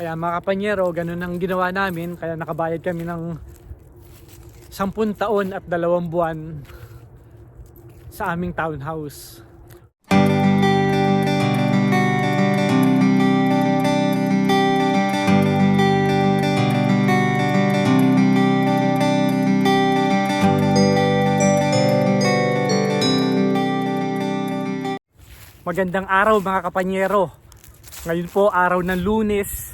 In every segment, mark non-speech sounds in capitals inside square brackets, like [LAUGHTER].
Kaya mga kapanyero, ganun ang ginawa namin. Kaya nakabayad kami ng 10 taon at dalawang buwan sa aming townhouse. Magandang araw mga kapanyero. Ngayon po araw ng lunes.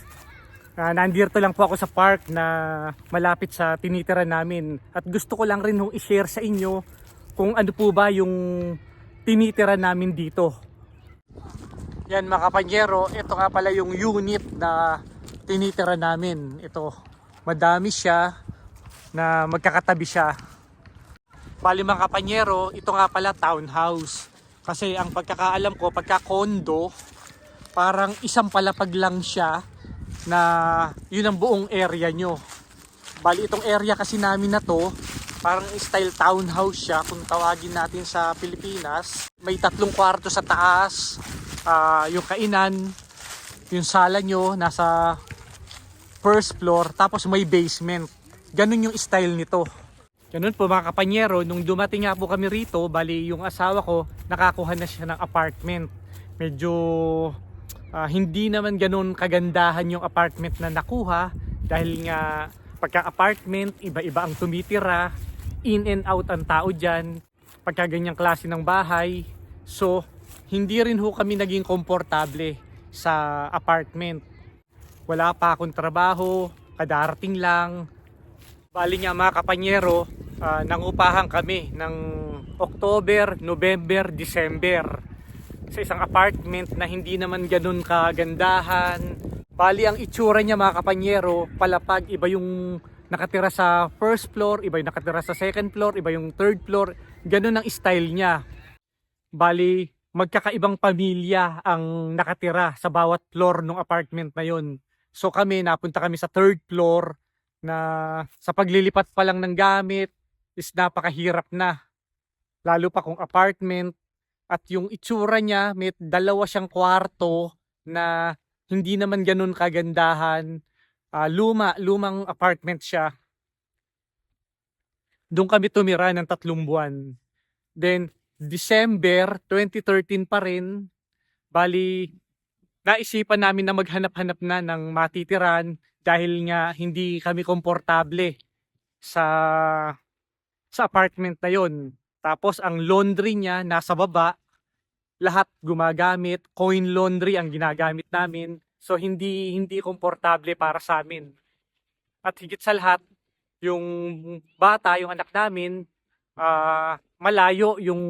Ah, nandito lang po ako sa park na malapit sa tinitira namin. At gusto ko lang rin hong i-share sa inyo kung ano po ba yung tinitira namin dito. Yan mga kapanyero, ito nga pala yung unit na tinitira namin. Ito, madami siya na magkakatabi siya. Bali mga kapanyero, ito nga pala townhouse. Kasi ang pagkakaalam ko, pagka condo, parang isang palapag lang siya na yun ang buong area nyo. Bali itong area kasi namin na to, parang style townhouse siya kung tawagin natin sa Pilipinas. May tatlong kwarto sa taas, ah, yung kainan, yung sala nyo nasa first floor, tapos may basement. Ganun yung style nito. Ganun po mga kapanyero, nung dumating nga po kami rito, bali yung asawa ko, nakakuha na siya ng apartment. Medyo ah, hindi naman ganun kagandahan yung apartment na nakuha dahil nga pagka apartment, iba-iba ang tumitira, in and out ang tao dyan, pagka ganyang klase ng bahay. So, hindi rin ho kami naging komportable sa apartment. Wala pa akong trabaho, kadarating lang, Bali nga mga kapanyero, ah, nangupahan kami ng October, November, December sa isang apartment na hindi naman ganun kagandahan. Bali ang itsura niya mga kapanyero, palapag iba yung nakatira sa first floor, iba yung nakatira sa second floor, iba yung third floor. Ganun ang style niya. Bali magkakaibang pamilya ang nakatira sa bawat floor ng apartment na yon. So kami, napunta kami sa third floor na sa paglilipat pa lang ng gamit is napakahirap na. Lalo pa kung apartment at yung itsura niya may dalawa siyang kwarto na hindi naman ganun kagandahan. Ah, luma, lumang apartment siya. Doon kami tumira ng tatlong buwan. Then, December 2013 pa rin, bali, naisipan namin na maghanap-hanap na ng matitiran dahil nga hindi kami komportable sa sa apartment na yon. Tapos ang laundry niya nasa baba, lahat gumagamit, coin laundry ang ginagamit namin. So hindi hindi komportable para sa amin. At higit sa lahat, yung bata, yung anak namin, ah, malayo yung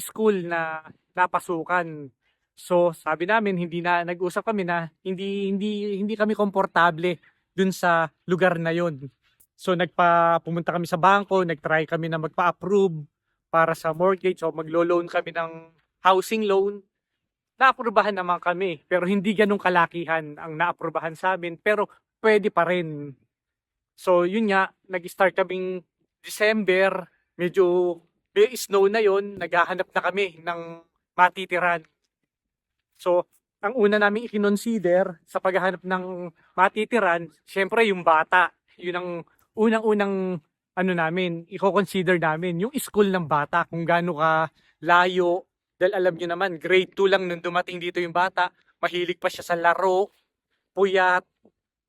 school na napasukan. So sabi namin hindi na nag-usap kami na hindi hindi hindi kami komportable dun sa lugar na yon. So nagpa pumunta kami sa bangko, nagtry kami na magpa-approve para sa mortgage o maglo-loan kami ng housing loan. Naaprubahan naman kami, pero hindi ganun kalakihan ang naaprubahan sa amin, pero pwede pa rin. So yun nga, nag-start kaming December, medyo snow na yon, naghahanap na kami ng matitiran. So, ang una namin i-consider sa paghahanap ng matitiran, syempre yung bata. Yun ang unang-unang ano namin, i-consider namin, yung school ng bata, kung gaano ka layo. Dahil alam nyo naman, grade 2 lang nung dumating dito yung bata, mahilig pa siya sa laro, puyat.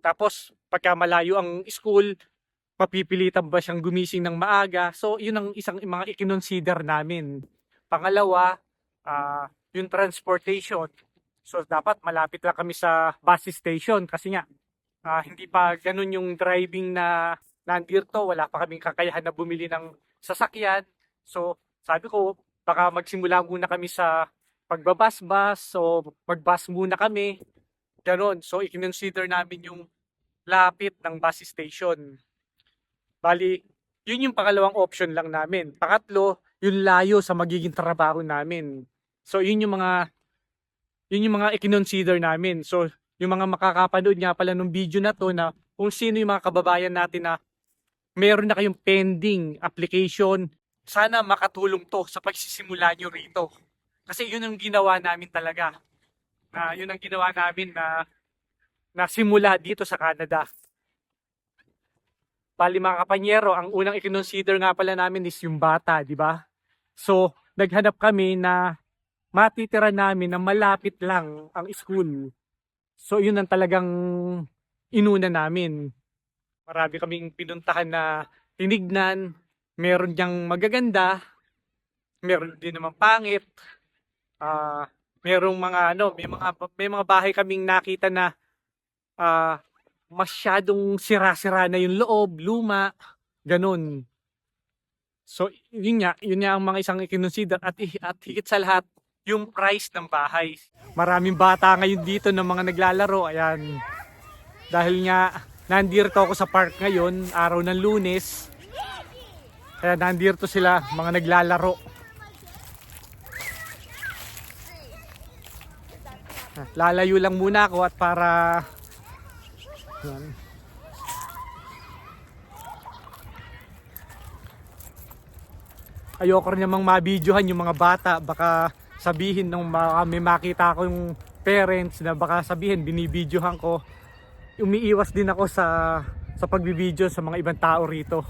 Tapos, pagka malayo ang school, mapipilitan ba siyang gumising ng maaga? So, yun ang isang mga i-consider namin. Pangalawa, ah, yung transportation. So, dapat malapit lang kami sa bus station kasi nga, ah, hindi pa ganun yung driving na nandito, wala pa kaming kakayahan na bumili ng sasakyan. So, sabi ko, baka magsimula muna kami sa pagbabas-bas, so magbus muna kami. Ganon. So, i-consider namin yung lapit ng bus station. Bali, yun yung pangalawang option lang namin. Pangatlo, yung layo sa magiging trabaho namin. So, yun yung mga yun yung mga i-consider namin. So, yung mga makakapanood nga pala ng video na to na kung sino yung mga kababayan natin na meron na kayong pending application, sana makatulong to sa pagsisimula nyo rito. Kasi yun ang ginawa namin talaga. Na yun ang ginawa namin na na simula dito sa Canada. Bali mga kapanyero, ang unang ikinonsider nga pala namin is yung bata, di ba? So, naghanap kami na matitira namin na malapit lang ang school. So, yun ang talagang inuna namin. Marami kaming pinuntahan na tinignan. Meron diyang magaganda. Meron din naman pangit. Ah, merong mga ano, may mga may mga bahay kaming nakita na ah masyadong sira-sira na yung loob, luma, ganun. So, yun nga, yun nga ang mga isang ikinonsider at, at higit sa lahat, yung price ng bahay. Maraming bata ngayon dito ng mga naglalaro, ayan. Dahil nga, nandito ako sa park ngayon, araw ng lunes. Kaya nandito sila, mga naglalaro. Lalayo lang muna ako at para yan. Ayoko rin namang mabidyohan yung mga bata. Baka sabihin nung ma- may makita ko yung parents na baka sabihin binibidyohan ko. Umiiwas din ako sa sa pagbibidyo sa mga ibang tao rito.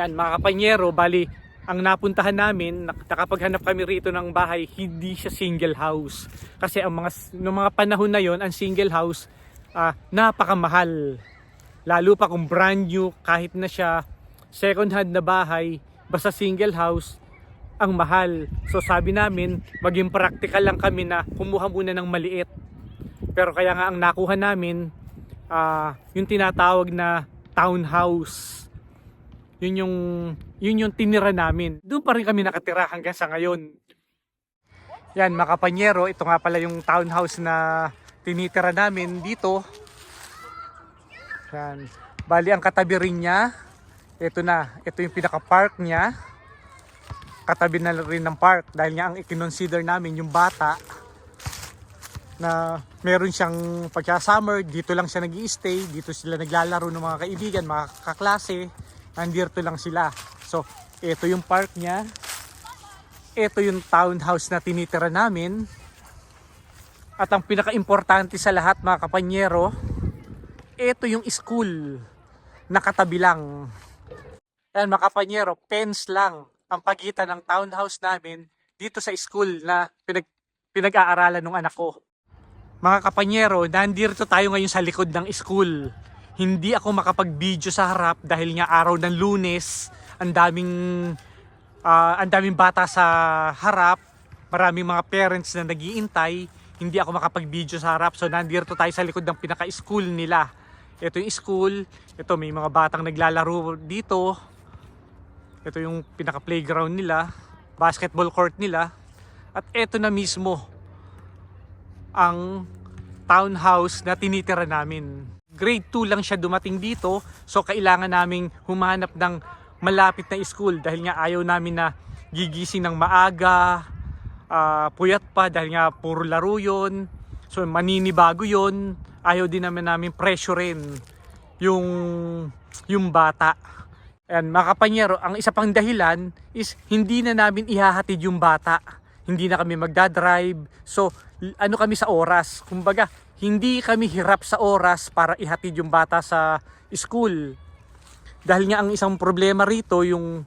Yan mga kapanyero, bali ang napuntahan namin, nak- nakapaghanap kami rito ng bahay, hindi siya single house. Kasi ang mga noong mga panahon na yon, ang single house ah, napakamahal. Lalo pa kung brand new, kahit na siya second hand na bahay, basta single house, ang mahal. So sabi namin, maging practical lang kami na kumuha muna ng maliit. Pero kaya nga ang nakuha namin, ah, yung tinatawag na townhouse. Yun yung yun yung tinira namin. Doon pa rin kami nakatira hanggang sa ngayon. Yan, mga kapanyero, ito nga pala yung townhouse na tinitira namin dito. Yan. Bali, ang katabi rin niya, ito na, ito yung pinaka-park niya. Katabi na rin ng park dahil nga ang ikinonsider namin yung bata na meron siyang pagka summer, dito lang siya nag stay dito sila naglalaro ng mga kaibigan, mga kaklase, nandito lang sila. So, ito yung park niya. Ito yung townhouse na tinitira namin. At ang pinaka-importante sa lahat mga kapanyero, ito yung school. Nakatabi lang. Yan mga kapanyero, pens lang ang pagitan ng townhouse namin dito sa school na pinag pinag-aaralan ng anak ko. Mga kapanyero, nandito tayo ngayon sa likod ng school. Hindi ako makapag-video sa harap dahil nga araw ng lunes, ang daming ah, ang daming bata sa harap, maraming mga parents na nagiintay, hindi ako makapag-video sa harap. So nandito tayo sa likod ng pinaka-school nila. Ito yung school, ito may mga batang naglalaro dito. Ito yung pinaka-playground nila, basketball court nila. At ito na mismo ang townhouse na tinitira namin. Grade 2 lang siya dumating dito, so kailangan naming humanap ng malapit na school dahil nga ayaw namin na gigising ng maaga, ah, puyat pa dahil nga puro laro yun. So maninibago yun. Ayaw din naman namin pressurein yung, yung bata. Ayan, mga kapanyero, ang isa pang dahilan is hindi na namin ihahatid yung bata. Hindi na kami magdadrive. So, ano kami sa oras? Kumbaga, hindi kami hirap sa oras para ihatid yung bata sa school. Dahil nga ang isang problema rito, yung,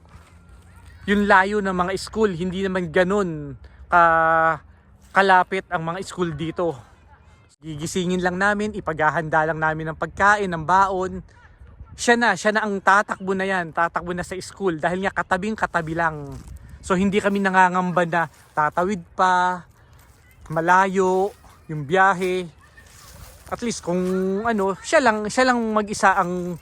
yung layo ng mga school, hindi naman ganun ka, kalapit ang mga school dito. Gigisingin lang namin, ipaghahanda lang namin ng pagkain, ng baon, siya na, siya na ang tatakbo na yan, tatakbo na sa school dahil nga katabing katabi lang. So hindi kami nangangamba na tatawid pa, malayo, yung biyahe. At least kung ano, siya lang, siya lang mag-isa ang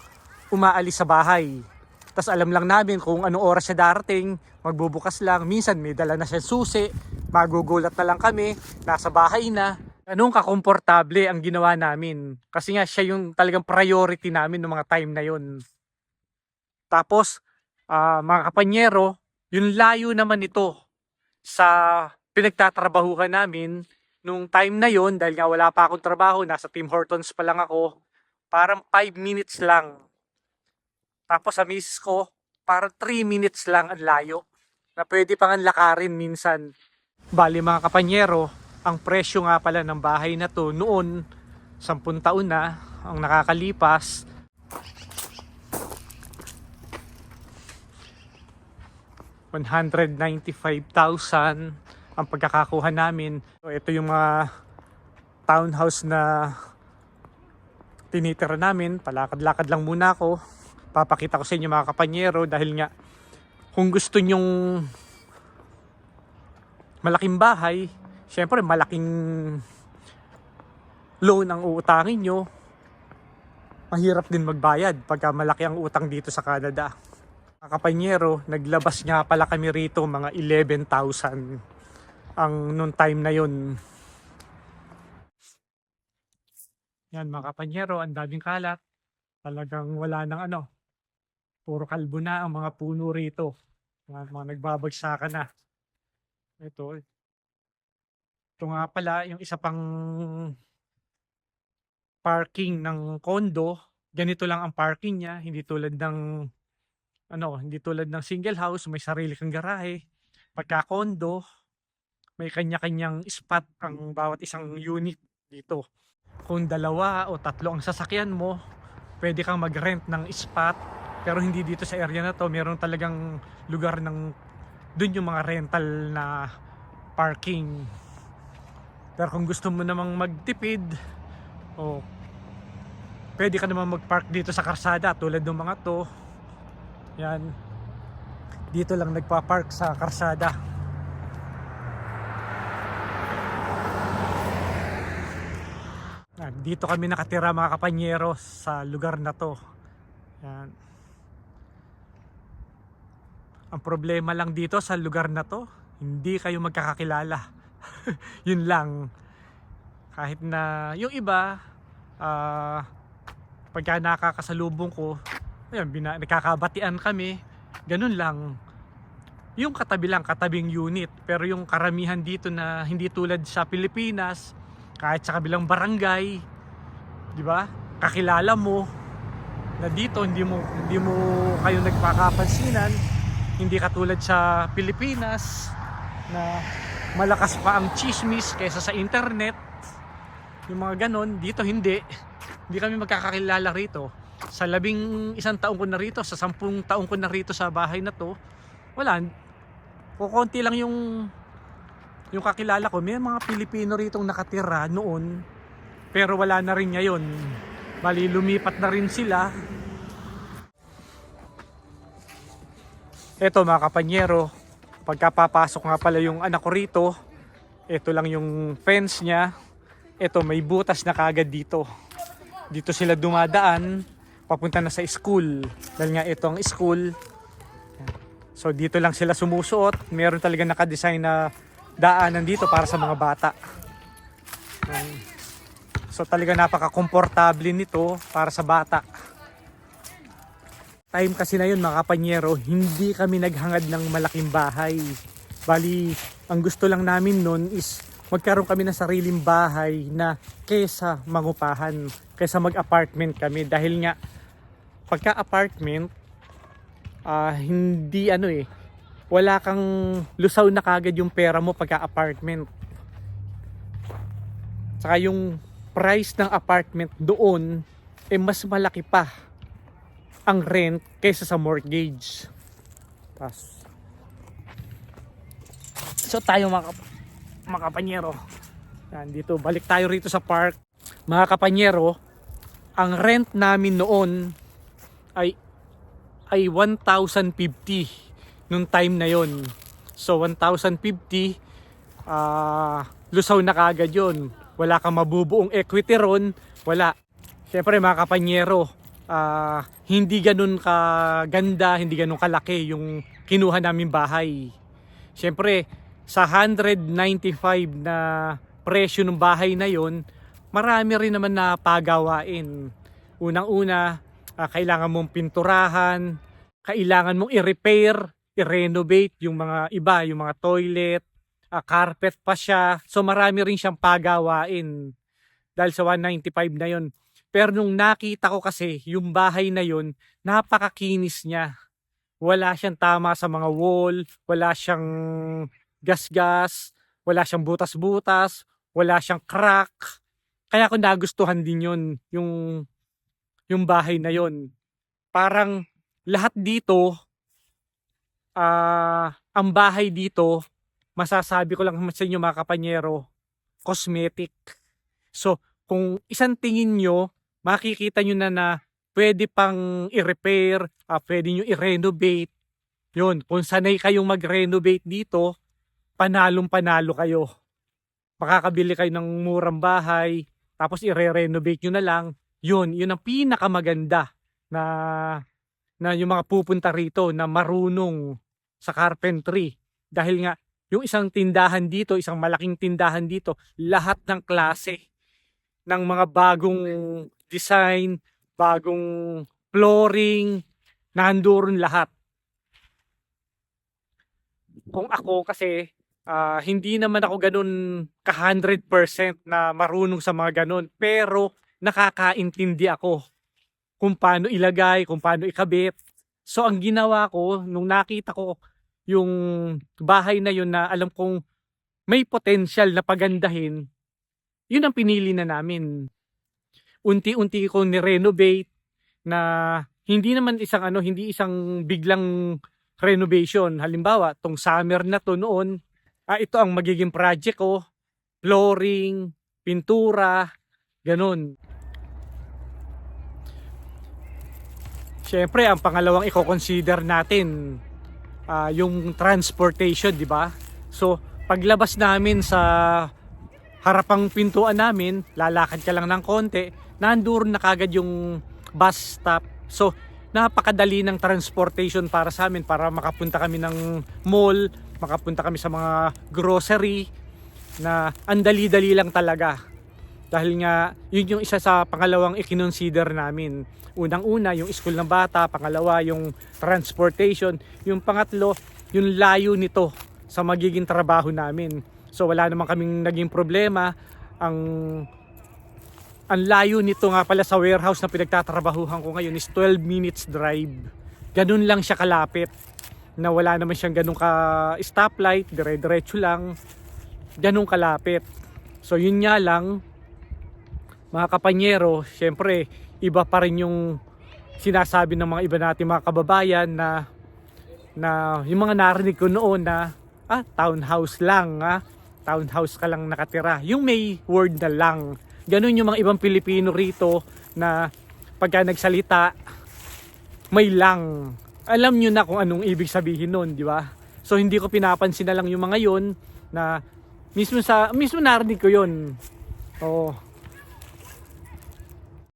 umaalis sa bahay. Tapos alam lang namin kung anong oras siya darating, magbubukas lang. Minsan may dala na siya susi, magugulat na lang kami, nasa bahay na. Anong kakomportable ang ginawa namin. Kasi nga siya yung talagang priority namin ng mga time na yun. Tapos, ah, mga kapanyero, yung layo naman ito sa pinagtatrabahuhan namin nung time na yon dahil nga wala pa akong trabaho, nasa Tim Hortons pa lang ako, parang 5 minutes lang. Tapos sa misis ko, parang 3 minutes lang ang layo na pwede pang lakarin minsan. Bali mga kapanyero, ang presyo nga pala ng bahay na to noon, 10 taon na ang nakakalipas. $195,000 ang pagkakakuha namin. So, ito yung mga townhouse na tinitira namin. Palakad-lakad lang muna ako. Papakita ko sa inyo mga kapanyero dahil nga kung gusto nyong malaking bahay, syempre malaking loan ang uutangin nyo, mahirap din magbayad pagka malaki ang utang dito sa Canada. Mga kapanyero, naglabas nga pala kami rito mga 11,000 ang noon time na yun. Yan mga kapanyero, ang daming kalat. Talagang wala nang ano. Puro kalbo na ang mga puno rito. Yan, mga nagbabagsakan na. Ito. Ito nga pala, yung isa pang parking ng condo. Ganito lang ang parking niya. Hindi tulad ng ano, hindi tulad ng single house, may sarili kang garahe. Pagka condo, may kanya-kanyang spot ang bawat isang unit dito. Kung dalawa o tatlo ang sasakyan mo, pwede kang mag-rent ng spot. Pero hindi dito sa area na to, meron talagang lugar ng dun yung mga rental na parking. Pero kung gusto mo namang magtipid, o pwede ka naman mag-park dito sa karsada tulad ng mga to. Yan. Dito lang nagpa-park sa karsada. Yan, dito kami nakatira mga kapanyero sa lugar na to. Yan. Ang problema lang dito sa lugar na to, hindi kayo magkakakilala. [LAUGHS] Yun lang. Kahit na yung iba, ah pagka nakakasalubong ko, ayun, bina, nakakabatian kami, ganun lang. Yung katabi lang, katabing unit. Pero yung karamihan dito na hindi tulad sa Pilipinas, kahit sa kabilang barangay, di ba? Kakilala mo na dito hindi mo hindi mo kayo nagpakapansinan, hindi katulad sa Pilipinas na malakas pa ang chismis kaysa sa internet. Yung mga ganon, dito hindi. Hindi kami magkakakilala rito. Sa labing isang taong ko na rito, sa sampung taong ko na rito sa bahay na to, wala. Kukunti lang yung yung kakilala ko, may mga Pilipino ritong nakatira noon, pero wala na rin ngayon. Bali, lumipat na rin sila. Eto mga kapanyero, pagkapapasok nga pala yung anak ko rito, ito lang yung fence niya. Ito, may butas na kagad dito. Dito sila dumadaan, papunta na sa school. Dahil nga ito ang school. So dito lang sila sumusuot. Meron talaga nakadesign na daanan dito para sa mga bata. So talaga napaka-komportable nito para sa bata. Time kasi na yun mga kapanyero, hindi kami naghangad ng malaking bahay. Bali, ang gusto lang namin nun is magkaroon kami ng sariling bahay na kesa mangupahan, kesa mag-apartment kami. Dahil nga, pagka apartment, ah, hindi ano eh, wala kang lusaw na kagad yung pera mo pagka apartment. Saka yung price ng apartment doon eh mas malaki pa ang rent kaysa sa mortgage. Tas. So tayo mga, mga kapanyero. Yan, dito, balik tayo rito sa park. Mga kapanyero, ang rent namin noon ay ay 1,050 nung time na yon. So 1,050 ah lusaw na kagad yon. Wala kang mabubuong equity ron, wala. Siyempre mga kapanyero, ah hindi ganun kaganda, hindi ganun kalaki yung kinuha namin bahay. Siyempre, sa 195 na presyo ng bahay na yon, marami rin naman na pagawain. Unang-una, ah, kailangan mong pinturahan, kailangan mong i-repair, i-renovate yung mga iba, yung mga toilet, ah, carpet pa siya. So marami rin siyang pagawain dahil sa 195 na yon. Pero nung nakita ko kasi yung bahay na yon, napakakinis niya. Wala siyang tama sa mga wall, wala siyang gas-gas, wala siyang butas-butas, wala siyang crack. Kaya ko nagustuhan din yun, yung, yung bahay na yun. Parang lahat dito, ah ang bahay dito, masasabi ko lang sa inyo mga kapanyero, cosmetic. So, kung isang tingin nyo, makikita nyo na na pwede pang i-repair, ah, pwede nyo i-renovate. Yun, kung sanay kayong mag-renovate dito, panalong panalo kayo. Makakabili kayo ng murang bahay, tapos i-renovate nyo na lang. Yun, yun ang pinakamaganda na na yung mga pupunta rito na marunong sa carpentry. Dahil nga, yung isang tindahan dito, isang malaking tindahan dito, lahat ng klase ng mga bagong design, bagong flooring, nandoon lahat. Kung ako kasi, ah, hindi naman ako ganun ka 100% na marunong sa mga ganun. Pero nakakaintindi ako kung paano ilagay, kung paano ikabit. So ang ginawa ko, nung nakita ko yung bahay na yun na alam kong may potential na pagandahin, yun ang pinili na namin. Unti-unti ko ni-renovate na hindi naman isang ano, hindi isang biglang renovation. Halimbawa, tong summer na to noon, ah, ito ang magiging project ko, flooring, pintura, ganun. Siyempre, ang pangalawang i-consider natin ah, yung transportation, di ba? So, paglabas namin sa harapang pintuan namin, lalakad ka lang ng konti, nandoon na kagad yung bus stop. So, napakadali ng transportation para sa amin para makapunta kami ng mall, makapunta kami sa mga grocery na ang dali-dali lang talaga. Dahil nga, yun yung isa sa pangalawang i-consider namin. Unang-una, yung school ng bata. Pangalawa, yung transportation. Yung pangatlo, yung layo nito sa magiging trabaho namin. So wala naman kaming naging problema. Ang ang layo nito nga pala sa warehouse na pinagtatrabahuhan ko ngayon is 12 minutes drive. Ganun lang siya kalapit. Na wala naman siyang ganun ka stoplight, dire-diretso lang. Ganun kalapit. So yun nga lang, mga kapanyero, syempre, iba pa rin yung sinasabi ng mga iba natin mga kababayan na na yung mga narinig ko noon na ah, townhouse lang, ah, townhouse ka lang nakatira. Yung may word na lang. Ganun yung mga ibang Pilipino rito na pagka nagsalita, may lang. Alam nyo na kung anong ibig sabihin nun, di ba? So hindi ko pinapansin na lang yung mga yon na mismo sa mismo narinig ko yon. Oh,